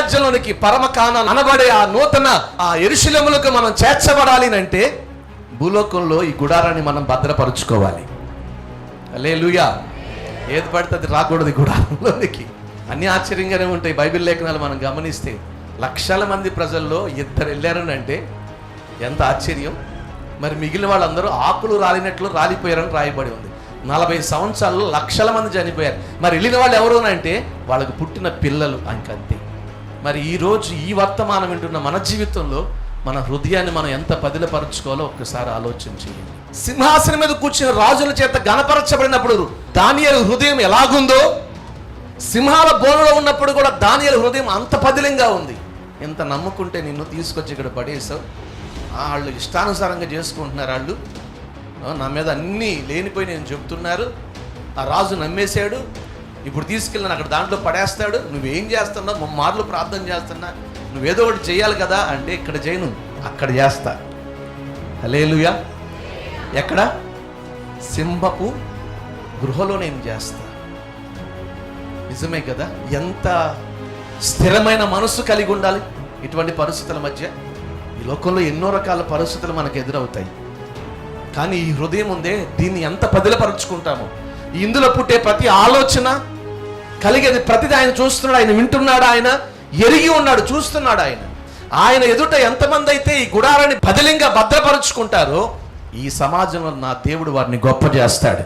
రాజ్యంలోనికి పరమకాన అనబడే ఆ నూతన ఆ ఎరుశలములకు మనం చేర్చబడాలి అంటే భూలోకంలో ఈ గుడారాన్ని మనం భద్రపరుచుకోవాలి. లేలుయా ఏది పడితే అది రాకూడదు గుడారంలోనికి. అన్ని ఆశ్చర్యంగానే ఉంటాయి బైబిల్ లేఖనాలు మనం గమనిస్తే. లక్షల మంది ప్రజల్లో ఇద్దరు వెళ్ళారని అంటే ఎంత ఆశ్చర్యం. మరి మిగిలిన వాళ్ళందరూ ఆకులు రాలినట్లు రాలిపోయారని రాయబడి ఉంది. నలభై సంవత్సరాల్లో లక్షల మంది చనిపోయారు. మరి వెళ్ళిన వాళ్ళు ఎవరు అంటే వాళ్ళకు పుట్టిన పిల్లలు అంకంతే. మరి ఈరోజు ఈ వర్తమానం వింటున్న మన జీవితంలో మన హృదయాన్ని మనం ఎంత పదిలపరచుకోవాలో ఒక్కసారి ఆలోచన చేయండి. సింహాసనం మీద కూర్చున్న రాజుల చేత గణపరచబడినప్పుడు దానియలు హృదయం ఎలాగుందో సింహాల బోనులో ఉన్నప్పుడు కూడా దానియల హృదయం అంత పదిలంగా ఉంది. ఎంత నమ్ముకుంటే నిన్ను తీసుకొచ్చి ఇక్కడ పడేసావు వాళ్ళు ఇష్టానుసారంగా చేసుకుంటున్నారు వాళ్ళు. నా మీద అన్నీ లేనిపోయి నేను చెప్తున్నారు. ఆ రాజు నమ్మేశాడు. ఇప్పుడు తీసుకెళ్ళిన అక్కడ దాంట్లో పడేస్తాడు. నువ్వేం చేస్తున్నావు? మార్లు ప్రార్థన చేస్తున్నా. నువ్వేదో ఒకటి చేయాలి కదా అంటే ఇక్కడ చేయను. అక్కడ చేస్తా. హలేలుయా ఎక్కడ? సింహపు గృహలో నేను చేస్తా? నిజమే కదా? ఎంత స్థిరమైన మనస్సు కలిగి ఉండాలి ఇటువంటి పరిస్థితుల మధ్య? ఈ లోకంలో ఎన్నో రకాల పరిస్థితులు మనకు ఎదురవుతాయి. కానీ ఈ హృదయం ఉందే దీన్ని ఎంత పదిలపరుచుకుంటామో. ఇందులో పుట్టే ప్రతి ఆలోచన కలిగేది ప్రతిది ఆయన చూస్తున్నాడు ఆయన వింటున్నాడు ఆయన ఎరిగి ఉన్నాడు చూస్తున్నాడు ఆయన. ఆయన ఎదుట ఎంతమంది అయితే ఈ గుడారాన్ని పదిలంగా భద్రపరుచుకుంటారో ఈ సమాజంలో నా దేవుడు వారిని గొప్ప చేస్తాడు.